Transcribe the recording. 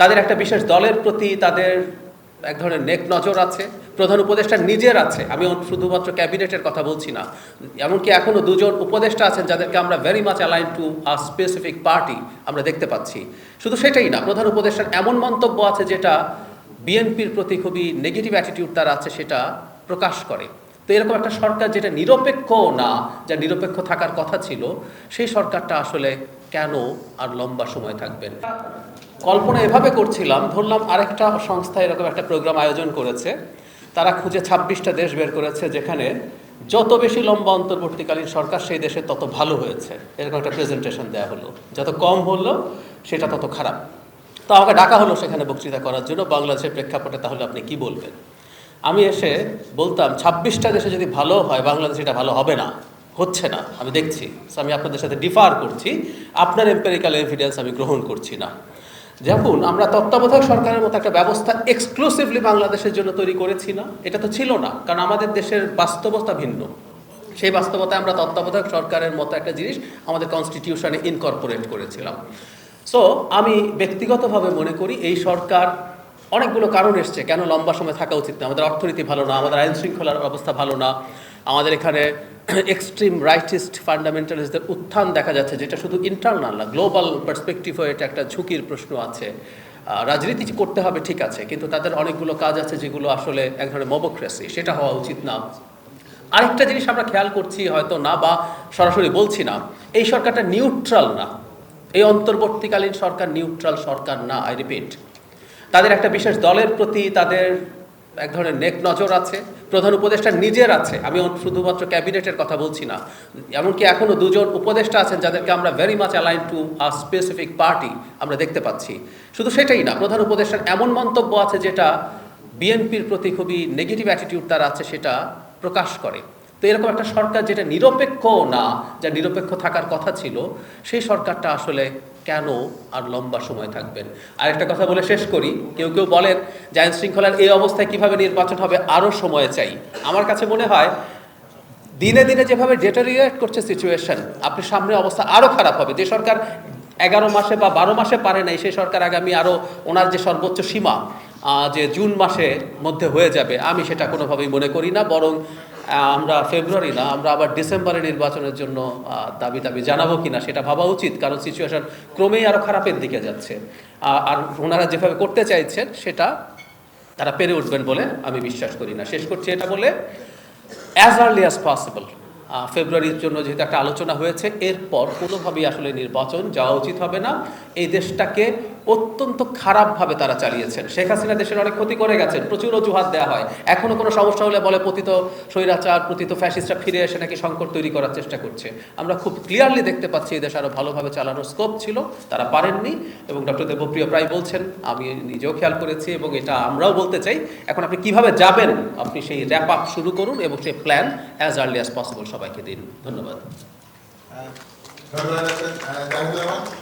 তাদের একটা বিশেষ দলের প্রতি তাদের এক ধরনের নেক নজর আছে, প্রধান উপদেষ্টা নিজের আছে। আমি শুধুমাত্র ক্যাবিনেটের কথা বলছি না। এমনকি এখনও দুজন উপদেষ্টা আছেন যাদেরকে আমরা very much align to a specific party আমরা দেখতে পাচ্ছি। শুধু সেটাই না, প্রধান উপদেষ্টার এমন মন্তব্য আছে যেটা বিএনপির প্রতি খুবই নেগেটিভ অ্যাটিটিউড তার আছে, সেটা প্রকাশ করে। তো এরকম একটা সরকার যেটা নিরপেক্ষ না, যা নিরপেক্ষ থাকার কথা ছিল, সেই সরকারটা আসলে কেন আর লম্বা সময় থাকবেন কল্পনা এভাবে করছিলাম, ধরলাম আরেকটা সংস্থা এরকম একটা প্রোগ্রাম আয়োজন করেছে, তারা খুঁজে ছাব্বিশটা দেশ বের করেছে যেখানে যত বেশি লম্বা অন্তর্বর্তীকালীন সরকার সেই দেশে তত ভালো হয়েছে। এরকম একটা প্রেজেন্টেশন দেওয়া হলো। যত কম হলো, সেটা তত খারাপ। তো আমাকে ডাকা হলো সেখানে বক্তৃতা করার জন্য, বাংলাদেশের প্রেক্ষাপটে তাহলে আপনি কি বলবেন? আমি এসে বলতাম, ছাব্বিশটা দেশে যদি ভালো হয়, বাংলাদেশ এটা ভালো হবে না। হচ্ছে না, আমি দেখছি। আমি আপনাদের সাথে ডিফার করছি। আপনার এম্পেরিক্যাল এভিডেন্স আমি গ্রহণ করছি না। যেমন আমরা তত্ত্বাবধায়ক সরকারের মতো একটা ব্যবস্থা এক্সক্লুসিভলি বাংলাদেশের জন্য তৈরি করেছি না। এটা তো ছিল না, কারণ আমাদের দেশের বাস্তবতা ভিন্ন। সেই বাস্তবতায় আমরা তত্ত্বাবধায়ক সরকারের মতো একটা জিনিস আমাদের কনস্টিটিউশনে ইনকর্পোরেট করেছিলাম। সো আমি ব্যক্তিগতভাবে মনে করি এই সরকার অনেকগুলো কারণ এসছে। কেন লম্বা সময় থাকা উচিত না? আমাদের অর্থনীতি ভালো না, আমাদের আইন শৃঙ্খলার অবস্থা ভালো না, আমাদের এখানে এক্সট্রিম রাইটিস্ট ফান্ডামেন্টালিস্টদের উত্থান দেখা যাচ্ছে, যেটা শুধু ইন্টারনাল না গ্লোবাল পার্সপেক্টিভ হয়ে এটা একটা ঝুঁকির প্রশ্ন আছে। রাজনীতি করতে হবে ঠিক আছে, কিন্তু তাদের অনেকগুলো কাজ আছে যেগুলো আসলে এক ধরনের মবক্রেসি সেটা হওয়া উচিত না। আরেকটা জিনিস আমরা খেয়াল করছি হয়তো না বা সরাসরি বলছি না, এই সরকারটা নিউট্রাল না। এই অন্তর্বর্তীকালীন সরকার নিউট্রাল সরকার না আই রিপিট তাদের একটা বিশেষ দলের প্রতি তাদের এক ধরনের নেক নজর আছে, প্রধান উপদেষ্টা নিজের আছে। আমি শুধুমাত্র ক্যাবিনেটের কথা বলছি না। এমনকি এখনও দুজন উপদেষ্টা আছেন যাদেরকে আমরা very much align to a specific party আমরা দেখতে পাচ্ছি। শুধু সেটাই না, প্রধান উপদেষ্টার এমন মন্তব্য আছে যেটা বিএনপির প্রতি খুবই নেগেটিভ অ্যাটিটিউড তার আছে, সেটা প্রকাশ করে। তো এরকম একটা সরকার যেটা নিরপেক্ষ না, যা নিরপেক্ষ থাকার কথা ছিল, সেই সরকারটা আসলে কেন আর লম্বা সময় থাকবেন? আরেকটা কথা বলে শেষ করি। কেউ কেউ বলেন যে আইন শৃঙ্খলার এই অবস্থায় কীভাবে নির্বাচন হবে আরও সময় চাই। আমার কাছে মনে হয়, দিনে দিনে যেভাবে ডেটারিয়েট করছে সিচুয়েশন আপনি সামনে অবস্থা আরও খারাপ হবে। যে সরকার এগারো মাসে বা বারো মাসে পারে নাই, সেই সরকার আগামী আরও ওনার যে সর্বোচ্চ সীমা যে জুন মাসে মধ্যে হয়ে যাবে, আমি সেটা কোনোভাবেই মনে করি না, বরং আমরা ফেব্রুয়ারি না, আমরা আবার ডিসেম্বরে নির্বাচনের জন্য দাবি দাবি জানাব কি না সেটা ভাবা উচিত, কারণ সিচুয়েশন ক্রমেই আরও খারাপের দিকে যাচ্ছে। আর ওনারা যেভাবে করতে চাইছেন সেটা তারা পেরে উঠবেন বলে আমি বিশ্বাস করি না। শেষ করছি এটা বলে অ্যাজ আর্লি অ্যাজ পসিবল ফেব্রুয়ারির জন্য যেহেতু একটা আলোচনা হয়েছে, এরপর কোনোভাবেই আসলে নির্বাচন যাওয়া উচিত হবে না। এই দেশটাকে অত্যন্ত খারাপভাবে তারা চালিয়েছেন। শেখ হাসিনা দেশের অনেক ক্ষতি করে গেছেন, প্রচুর অজুহাত দেওয়া হয়। এখনও কোনো সমস্যা হলে বলে পতিত স্বৈরাচার, পতিত ফ্যাসিস্টরা ফিরে এসে নাকি সংকট তৈরি করার চেষ্টা করছে। আমরা খুব ক্লিয়ারলি দেখতে পাচ্ছি এই দেশ আরও ভালোভাবে চালানোর স্কোপ ছিল, তারা পারেননি এবং ডক্টর দেবপ্রিয় প্রায় বলছেন, আমি নিজেও খেয়াল করেছি এবং এটা আমরাও বলতে চাই, এখন আপনি কীভাবে যাবেন? আপনি সেই র্যাপ আপ শুরু করুন এবং সেই plan as early as possible সবাইকে দিন। ধন্যবাদ।